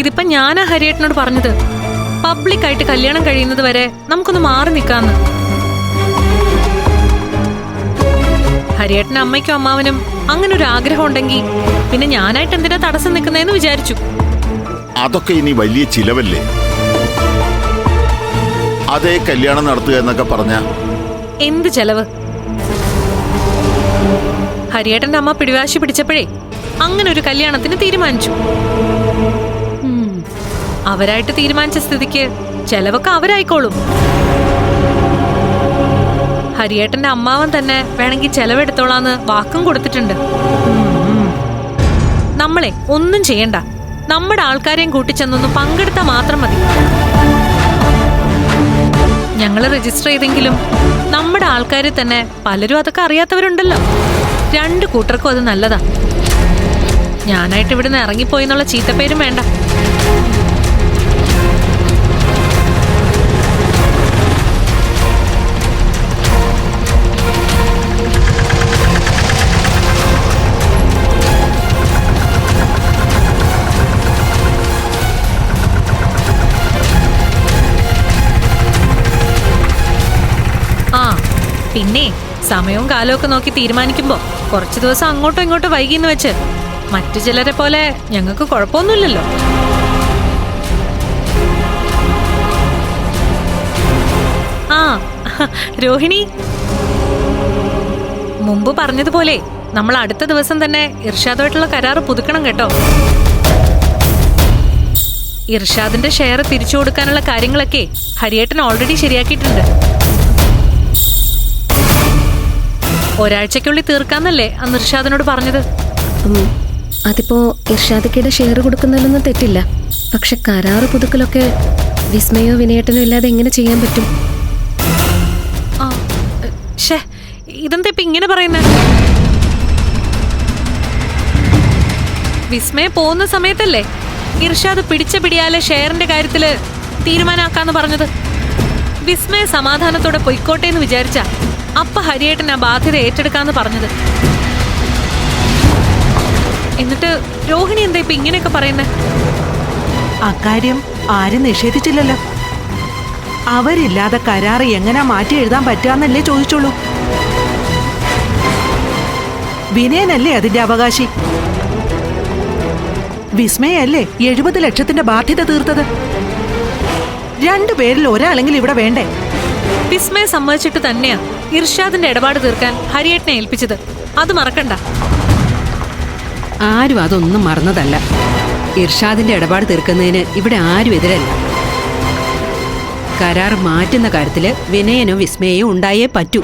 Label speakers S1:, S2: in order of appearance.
S1: ഇതിപ്പോ ഞാനാ ഹരിയേട്ടനോട് പറഞ്ഞത്. പബ്ലിക് ആയിട്ട് കല്യാണം കഴിയുന്നത് വരെ നമുക്കൊന്ന് മാറി നിൽക്കാന്ന് ഹരിയേട്ടൻ അമ്മയ്ക്കും അമ്മാവനും അങ്ങനെ ഒരു ആഗ്രഹം ഉണ്ടെങ്കിൽ പിന്നെ ഞാനായിട്ട് എന്തിനാ തടസ്സം നിൽക്കുന്നതെന്ന് വിചാരിച്ചു.
S2: അതൊക്കെ ഇനി വലിയ ചിലവല്ലേ? അതേ കല്യാണം നടത്തുക എന്നൊക്കെ പറഞ്ഞ?
S1: എന്ത് ചെലവ്? ഹരിയേട്ടന്റെ അമ്മ പിടിവാശി പിടിച്ചപ്പോഴേ അങ്ങനെ ഒരു കല്യാണത്തിന് തീരുമാനിച്ചു. അവരായിട്ട് തീരുമാനിച്ച സ്ഥിതിക്ക് ചെലവൊക്കെ അവരായിക്കോളും. ഹരിയേട്ടന്റെ അമ്മാവൻ തന്നെ വേണമെങ്കിൽ ചെലവെടുത്തോളാന്ന് വാക്കും കൊടുത്തിട്ടുണ്ട്. നമ്മളെ ഒന്നും ചെയ്യണ്ട. നമ്മുടെ ആൾക്കാരെയും കൂട്ടിച്ചെന്നൊന്ന് പങ്കെടുത്താൽ മാത്രം മതി. ഞങ്ങൾ രജിസ്റ്റർ ചെയ്തെങ്കിലും നമ്മുടെ ആൾക്കാരിൽ തന്നെ പലരും അതൊക്കെ അറിയാത്തവരുണ്ടല്ലോ. രണ്ട് കൂട്ടർക്കും അത് നല്ലതാ. ഞാനായിട്ട് ഇവിടുന്ന് ഇറങ്ങിപ്പോയി എന്നുള്ള ചീത്തപ്പേരും വേണ്ട. പിന്നെ സമയവും കാലവും ഒക്കെ നോക്കി തീരുമാനിക്കുമ്പോ കുറച്ചു ദിവസം അങ്ങോട്ടോ ഇങ്ങോട്ടോ വൈകിന്ന് വെച്ച് മറ്റു ചിലരെ പോലെ ഞങ്ങൾക്ക് കുഴപ്പമൊന്നുമില്ലല്ലോ. ആ രോഹിണി. മുമ്പ് പറഞ്ഞതുപോലെ നമ്മൾ അടുത്ത ദിവസം തന്നെ ഇർഷാദുമായിട്ടുള്ള കരാറ് പുതുക്കണം കേട്ടോ. ഇർഷാദിന്റെ ഷെയർ തിരിച്ചു കൊടുക്കാനുള്ള കാര്യങ്ങളൊക്കെ ഹരിയേട്ടൻ ഓൾറെഡി ശരിയാക്കിയിട്ടുണ്ട്. ഒരാഴ്ചക്കുള്ളിൽ തീർക്കാന്നല്ലേ അന്ന് ഇർഷാദിനോട് പറഞ്ഞത്?
S3: അതിപ്പോ ഇർഷാദിക്കയുടെ ഷെയർ കൊടുക്കുന്നതിലൊന്നും തെറ്റില്ല. പക്ഷെ കരാറ് പുതുക്കലൊക്കെ വിസ്മയോ വിനയേട്ടനോ ഇല്ലാതെ എങ്ങനെ ചെയ്യാൻ പറ്റും?
S1: ആ ഷേ ഇതെന്താ ഇപ്പൊ ഇങ്ങനെ പറയുന്നത് വിസ്മയ പോകുന്ന സമയത്തല്ലേ ഇർഷാദ് പിടിച്ച പിടിയാലെ ഷെയറിന്റെ കാര്യത്തിൽ തീരുമാനാക്കാന്ന് പറഞ്ഞത്? വിസ്മയ സമാധാനത്തോടെ പൊയ്ക്കോട്ടെ എന്ന് വിചാരിച്ച അപ്പ ഹരിയേട്ടൻ ആ ബാധ്യത ഏറ്റെടുക്കാന്ന് പറഞ്ഞത്. എന്നിട്ട് രോഹിണി എന്താ ഇപ്പൊ ഇങ്ങനെയൊക്കെ പറയുന്നത്
S4: അക്കാര്യം ആരും നിഷേധിച്ചില്ലല്ലോ. അവരില്ലാതെ കരാറ് എങ്ങനെ മാറ്റി എഴുതാൻ പറ്റാന്നല്ലേ ചോദിച്ചുള്ളൂ വിനയനല്ലേ അതിന്റെ അവകാശി? വിസ്മയല്ലേ എഴുപത് ലക്ഷത്തിന്റെ ബാധ്യത തീർത്തത്? രണ്ടു പേരിൽ ഒരാളെങ്കിലും ഇവിടെ വേണ്ടേ?
S1: വിസ്മയ സമ്മതിച്ചിട്ട് തന്നെയാ ഇർഷാദിന്റെ ഇടപാട് തീർക്കാൻ ഹരിയേട്ടനെ ഏൽപ്പിച്ചത്. അത് മറക്കണ്ട.
S5: ആരും അതൊന്നും മറന്നതല്ല. ഇർഷാദിന്റെ ഇടപാട് തീർക്കുന്നതിന് ഇവിടെ ആരും എതിരല്ല. കരാർ മാറ്റുന്ന കാര്യത്തിൽ വിനയനോ വിസ്മയോ ഉണ്ടായേ പറ്റൂ.